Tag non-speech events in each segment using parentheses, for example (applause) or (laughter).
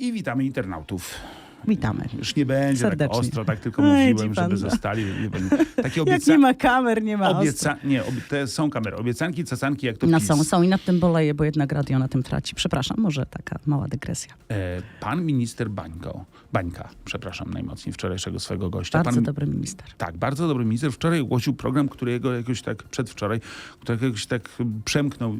I witamy internautów. Witamy. Już nie będzie tak Serdecznie. ostro, tak tylko Ej, mówiłem, ci pan żeby zostali. (laughs) Takie Jak nie obieca... ma kamer, nie ma obieca... Nie, obie... te są kamery. Obiecanki, cacanki, jak to No PiS. są, są i nad tym boleję, bo jednak radio na tym traci. Przepraszam, może taka mała dygresja. E, Pan minister Bańko, Bańka, przepraszam najmocniej, wczorajszego swojego gościa. Bardzo pan... dobry minister. Tak, bardzo dobry minister. Wczoraj ogłosił program, którego jakoś tak, przedwczoraj, który jakoś tak przemknął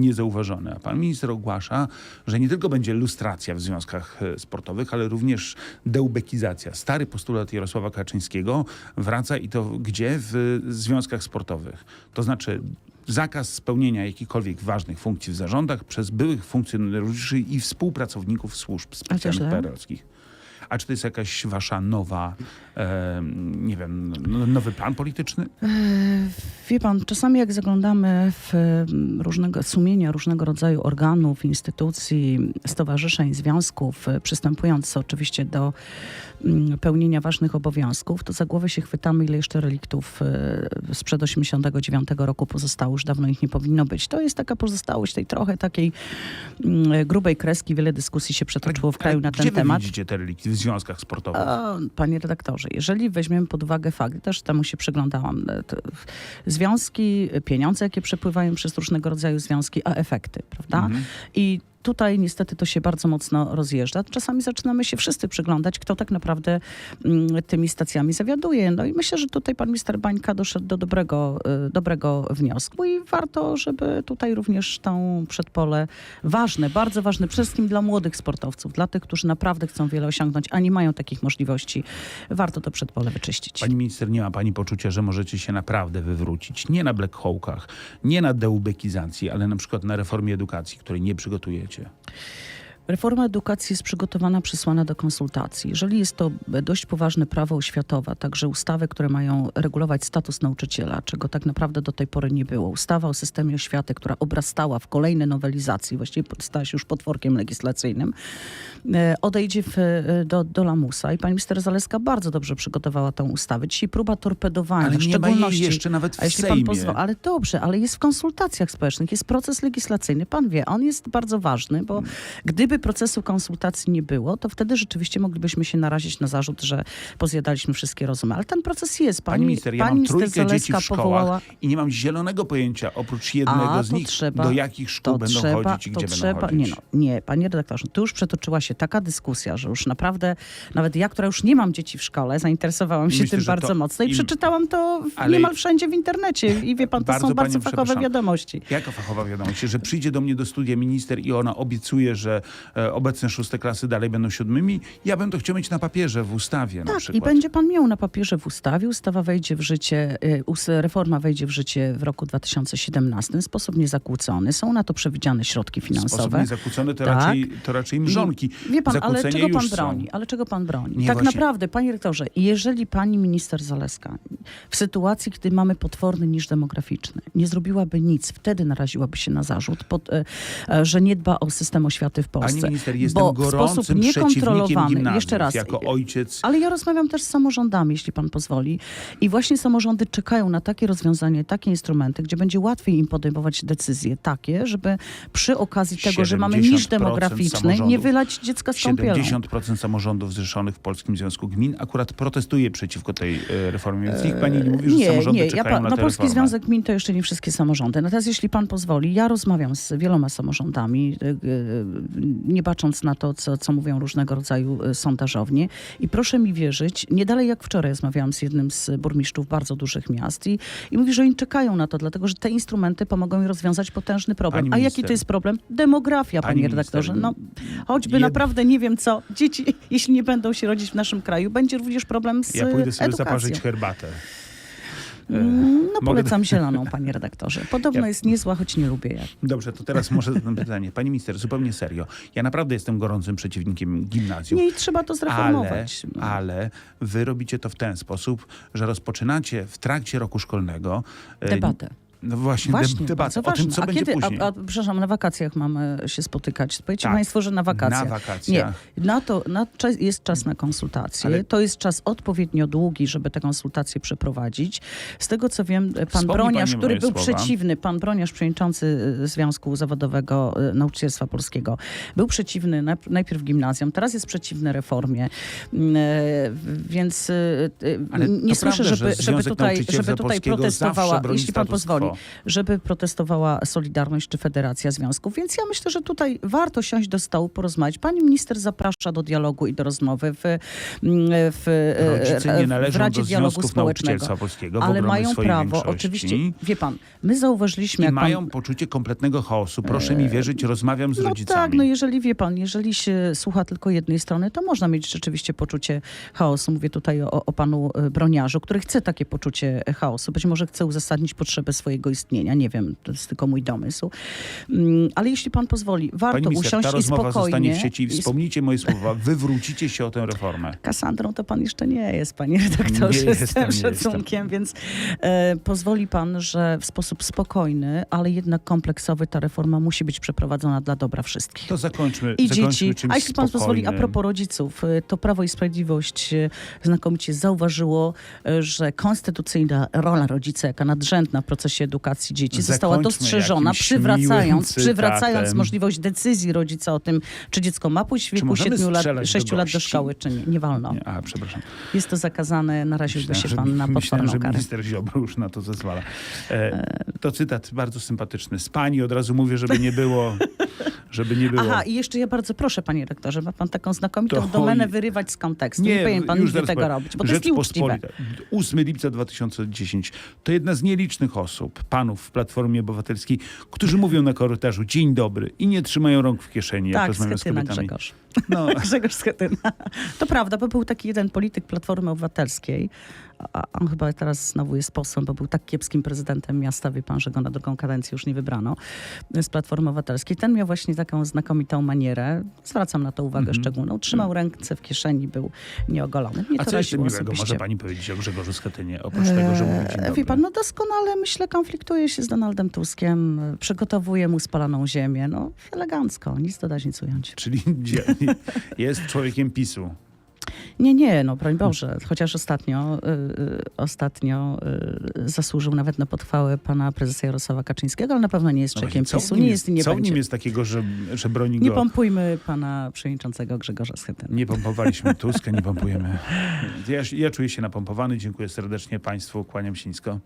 niezauważony. A pan minister ogłasza, że nie tylko będzie lustracja w związkach e, sportowych, ale również deubekizacja. Stary postulat Jarosława Kaczyńskiego wraca i to gdzie? W związkach sportowych. To znaczy zakaz spełnienia jakichkolwiek ważnych funkcji w zarządach przez byłych funkcjonariuszy i współpracowników służb specjalnych? PRL-owskich. A czy to jest jakaś wasza nowa, e, nie wiem, no- nowy plan polityczny? E, Wie pan, czasami jak zaglądamy w mm, różnego sumienia różnego rodzaju organów, instytucji, stowarzyszeń, związków, e, przystępując oczywiście do mm, pełnienia ważnych obowiązków, to za głowę się chwytamy, ile jeszcze reliktów e, sprzed 89 roku pozostało. Już dawno ich nie powinno być. To jest taka pozostałość tej trochę takiej mm, grubej kreski. Wiele dyskusji się przetoczyło w kraju na gdzie ten temat. widzicie te relikty związkach sportowych? Panie redaktorze, jeżeli weźmiemy pod uwagę fakt, też temu się przyglądałam, e, związki, pieniądze, jakie przepływają przez różnego rodzaju związki, a efekty, prawda? Mhm. I tutaj niestety to się bardzo mocno rozjeżdża. Czasami zaczynamy się wszyscy przyglądać, kto tak naprawdę mm, tymi stacjami zawiaduje. No i myślę, że tutaj pan minister Bańka doszedł do dobrego, y, dobrego wniosku i warto, żeby tutaj również tą przedpole ważne, bardzo ważne, przede wszystkim dla młodych sportowców, dla tych, którzy naprawdę chcą wiele osiągnąć, a nie mają takich możliwości, warto to przedpole wyczyścić. Pani minister, nie ma pani poczucia, że możecie się naprawdę wywrócić? Nie na black hawkach, nie na deubekizacji, ale na przykład na reformie edukacji, której nie przygotujecie. 对 Reforma edukacji jest przygotowana, przysłana do konsultacji. Jeżeli jest to dość poważne prawo oświatowe, także ustawy, które mają regulować status nauczyciela, czego tak naprawdę do tej pory nie było, ustawa o systemie oświaty, która obrastała w kolejne nowelizacje, właściwie stała się już potworkiem legislacyjnym, e, odejdzie w, e, do, do lamusa i pani minister Zaleska bardzo dobrze przygotowała tę ustawę. Dzisiaj próba torpedowania, Ale w nie szczególności... jeszcze nawet w A jeśli Sejmie. pan pozwoli, ale dobrze, ale jest w konsultacjach społecznych, jest proces legislacyjny. Pan wie, on jest bardzo ważny, bo Hmm. Gdyby procesu konsultacji nie było, to wtedy rzeczywiście moglibyśmy się narazić na zarzut, że pozjadaliśmy wszystkie rozumy. Ale ten proces jest. Pani, Pani minister, ja pani mam trójkę dzieci Zaleska w szkołach powołała... i nie mam zielonego pojęcia, oprócz jednego A, z nich, trzeba- do jakich szkół będą trzeba, chodzić i gdzie trzeba, będą chodzić. Nie, no, nie, panie redaktorze, tu już przetoczyła się taka dyskusja, że już naprawdę, nawet ja, która już nie mam dzieci w szkole, zainteresowałam się Myślę, tym bardzo mocno i im- przeczytałam to w, niemal wszędzie w internecie. I wie pan, to Bardzo są bardzo fachowe wiadomości. Jaka fachowa wiadomość, że przyjdzie do mnie do studia minister i ona obiecuje, że obecne szóste klasy dalej będą siódmymi? Ja bym to chciał mieć na papierze, w ustawie na Tak, przykład. i będzie pan miał na papierze w ustawie. Ustawa wejdzie w życie, us- reforma wejdzie w życie w roku 2017 w sposób niezakłócony. Są na to przewidziane środki W sposób finansowe. niezakłócony to, Tak. raczej, to raczej mrzonki. Wie pan, ale czego pan są. broni? Ale czego pan broni? Nie, tak właśnie- naprawdę, panie rektorze, jeżeli pani minister Zaleska w sytuacji, gdy mamy potworny niż demograficzny, nie zrobiłaby nic, wtedy naraziłaby się na zarzut, pod, e, e, że nie dba o system oświaty w Polsce. Pani minister, jestem bo w sposób gorącym niekontrolowany, jeszcze raz, Jako ojciec ale ja rozmawiam też z samorządami, jeśli pan pozwoli. I właśnie samorządy czekają na takie rozwiązanie, takie instrumenty, gdzie będzie łatwiej im podejmować decyzje takie, żeby przy okazji tego, że mamy niż 70% demograficzny, nie wylać dziecka z kąpielą. 70% samorządów zrzeszonych w Polskim Związku Gmin akurat protestuje przeciwko tej e, reformie, więc niech pani nie mówi, że Nie, samorządy nie, ja czekają pan, na no Polski reformę. Związek Gmin to jeszcze nie wszystkie samorządy. Natomiast jeśli pan pozwoli, ja rozmawiam z wieloma samorządami, y, y, nie bacząc na to, co, co mówią różnego rodzaju y, sondażownie. I proszę mi wierzyć, nie dalej jak wczoraj rozmawiałam z jednym z burmistrzów bardzo dużych miast i, i mówi, że oni czekają na to, dlatego że te instrumenty pomogą im rozwiązać potężny problem. Pani A jaki minister. to jest problem? Demografia, Pani panie minister, redaktorze. No, choćby jed- naprawdę nie wiem co, dzieci, (laughs) jeśli nie będą się rodzić w naszym kraju, będzie również problem z Ja pójdę sobie edukacją. zaparzyć herbatę. No mogę- polecam zieloną, panie redaktorze. Podobno Ja- jest niezła, choć nie lubię jak. Dobrze, to teraz może zadam pytanie. Pani minister, zupełnie serio. Ja naprawdę jestem gorącym przeciwnikiem gimnazjum. Nie, i trzeba to Ale, zreformować. ale wy robicie to w ten sposób, że rozpoczynacie w trakcie roku szkolnego e, Debatę. No właśnie, Właśnie, deb- debata o tym, ważne. co a będzie kiedy, później. A, a, przepraszam, na wakacjach mamy się spotykać. Powiedzcie Tak, Państwo, że na wakacjach. Na wakacjach. Nie, na to na czas, jest czas na konsultacje. Ale- To jest czas odpowiednio długi, żeby te konsultacje przeprowadzić. Z tego co wiem, pan Wspomni Broniarz, który był słowa. przeciwny, pan Broniarz, przewodniczący y, Związku Zawodowego y, Nauczycielstwa Polskiego, był przeciwny najpierw gimnazjom, teraz jest przeciwny reformie. Mm, e, Więc Ale nie słyszę, prawda, że żeby, żeby Związek tutaj, żeby tutaj protestowała, jeśli pan pozwoli. Żeby protestowała Solidarność czy Federacja Związków. Więc ja myślę, że tutaj warto siąść do stołu, porozmawiać. Pani minister zaprasza do dialogu i do rozmowy w, mm, w, Rodzice e, nie w należą Radzie do Dialogu Związków Społecznego. Polskiego w Ale mają swojej prawo, większości. oczywiście, wie pan, my zauważyliśmy, I jak mają pan... poczucie kompletnego chaosu. Proszę mi wierzyć, rozmawiam z No rodzicami. tak, no jeżeli wie pan, jeżeli się słucha tylko jednej strony, to można mieć rzeczywiście poczucie chaosu. Mówię tutaj o, o panu e, Broniarzu, który chce takie poczucie chaosu. Być może chce uzasadnić potrzebę swojego istnienia. Nie wiem, to jest tylko mój domysł. Mm, Ale jeśli pan pozwoli, warto Pani minister, usiąść ta i spokojnie... zostanie w sieci. Wspomnijcie moje słowa. Wywrócicie się o tę reformę. (laughs) Kasandrą to pan jeszcze nie jest, panie redaktorze, Nie z jestem, tym szacunkiem, więc e, pozwoli pan, że w sposób spokojny, ale jednak kompleksowy ta reforma musi być przeprowadzona dla dobra wszystkich. To zakończmy, I zakończmy dzieci. A jeśli pan pozwoli, a spokojnym. propos rodziców, y, to Prawo i Sprawiedliwość y, znakomicie zauważyło, y, że konstytucyjna rola rodzica, jaka nadrzędna w procesie edukacji dzieci, została dostrzeżona, przywracając, przywracając możliwość decyzji rodzica o tym, czy dziecko ma pójść w wieku możemy 7 lat, strzelać do 6 lat do szkoły, czy nie. Nie wolno. Nie, a, przepraszam. Jest to zakazane, naraziłby się że- pan na myślałem, potworną że karę. minister Ziobro już na to zezwala. E, to cytat bardzo sympatyczny. Z pani od razu mówię, żeby nie było, (laughs) żeby nie było. Aha, i jeszcze ja bardzo proszę, panie rektorze, ma pan taką znakomitą To domenę wyrywać z kontekstu. Nie, powinien pan już nigdy tego powiem. robić, bo to jest nieuczciwe. Rzeczpospolita. 8 lipca 2010. To jedna z nielicznych osób, panów w Platformie Obywatelskiej, którzy mówią na korytarzu dzień dobry i nie trzymają rąk w kieszeni, jak Tak, rozmawiają z Schetyna kobietami. Grzegorz. No, (laughs) Grzegorz Schetyna. To prawda, bo był taki jeden polityk Platformy Obywatelskiej, a on chyba teraz znowu jest posłem, bo był tak kiepskim prezydentem miasta, wie pan, że go na drugą kadencję już nie wybrano, z Platformy Obywatelskiej. Ten miał właśnie taką znakomitą manierę, zwracam na to uwagę Mhm. szczególną, trzymał ręce w kieszeni, był nieogolony. Mnie a co jeszcze miłego osobiście. może pani powiedzieć o Grzegorzu Schetynie, oprócz tego, że mówi Eee, dobry? Wie pan, no doskonale myślę, konfliktuje się z Donaldem Tuskiem, przygotowuje mu spaloną ziemię, no elegancko, nic dodać, nic ująć. Czyli (laughs) jest człowiekiem PiSu. Nie, nie, no broń Boże. Chociaż ostatnio, y, y, ostatnio y, zasłużył nawet na pochwałę pana prezesa Jarosława Kaczyńskiego, ale na pewno nie jest No człowiekiem w PiSu. Nie jest nie co w będzie. nim jest takiego, że, że broni Nie go? pompujmy pana przewodniczącego Grzegorza Schetyny. Nie pompowaliśmy Tuska, nie pompujemy. Ja, ja czuję się napompowany. Dziękuję serdecznie Państwu. Kłaniam się nisko.